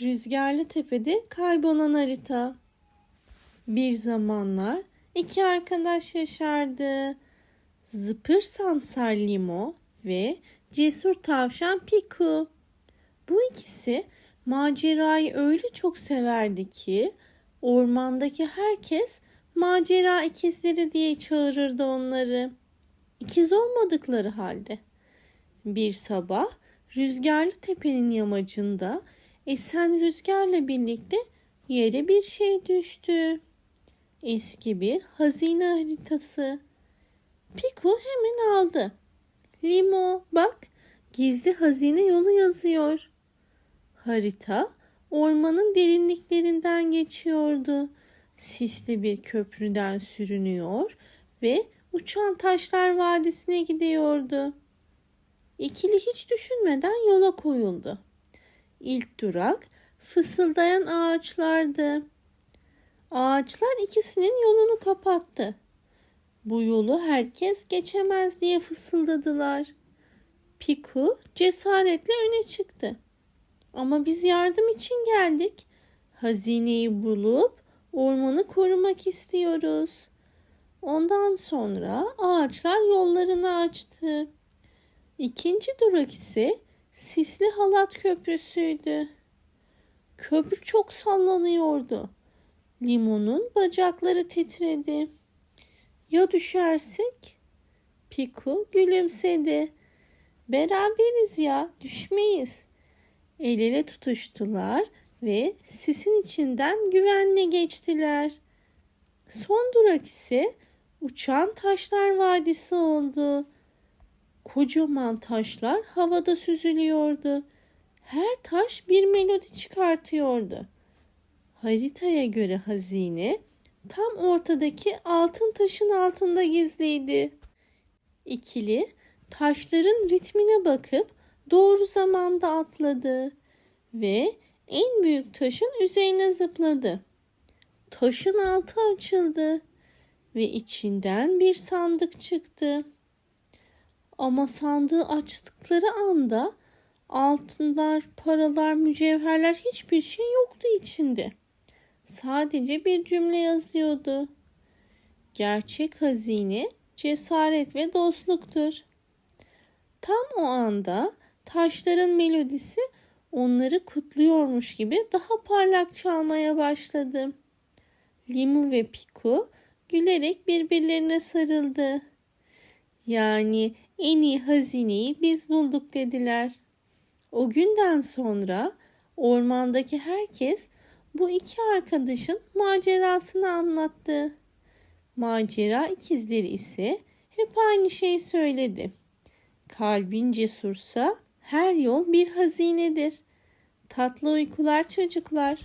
Rüzgarlı Tepe'de kaybolan harita. Bir zamanlar iki arkadaş yaşardı. Zıpır Sansar Limo ve Cesur Tavşan Piku. Bu ikisi macerayı öyle çok severdi ki ormandaki herkes macera ikizleri diye çağırırdı onları. İkiz olmadıkları halde. Bir sabah rüzgarlı tepenin yamacında esen rüzgarla birlikte yere bir şey düştü. Eski bir hazine haritası. Piku hemen aldı. Limo bak gizli hazine yolu yazıyor. Harita ormanın derinliklerinden geçiyordu. Sisli bir köprüden sürünüyor ve uçan taşlar vadisine gidiyordu. İkili hiç düşünmeden yola koyuldu. İlk durak fısıldayan ağaçlardı. Ağaçlar ikisinin yolunu kapattı. Bu yolu herkes geçemez diye fısıldadılar. Piku cesaretle öne çıktı. Ama biz yardım için geldik. Hazineyi bulup ormanı korumak istiyoruz. Ondan sonra ağaçlar yollarını açtı. İkinci durak ise Sisli Halat Köprüsü'ydü. Köprü çok sallanıyordu. Limonun bacakları titredi. Ya düşersek? Piku gülümsedi. Beraberiz ya, düşmeyiz. El ele tutuştular ve sisin içinden güvenle geçtiler. Son durak ise uçan taşlar vadisi oldu. Kocaman taşlar havada süzülüyordu. Her taş bir melodi çıkartıyordu. Haritaya göre hazine tam ortadaki altın taşın altında gizliydi. İkili taşların ritmine bakıp doğru zamanda atladı ve en büyük taşın üzerine zıpladı. Taşın altı açıldı ve içinden bir sandık çıktı. Ama sandığı açtıkları anda altınlar, paralar, mücevherler hiçbir şey yoktu içinde. Sadece bir cümle yazıyordu. Gerçek hazine cesaret ve dostluktur. Tam o anda taşların melodisi onları kutluyormuş gibi daha parlak çalmaya başladı. Limu ve Piku gülerek birbirlerine sarıldı. Yani en iyi hazineyi biz bulduk dediler. O günden sonra ormandaki herkes bu iki arkadaşın macerasını anlattı. Macera ikizleri ise hep aynı şeyi söyledi. Kalbin cesursa her yol bir hazinedir. Tatlı uykular çocuklar.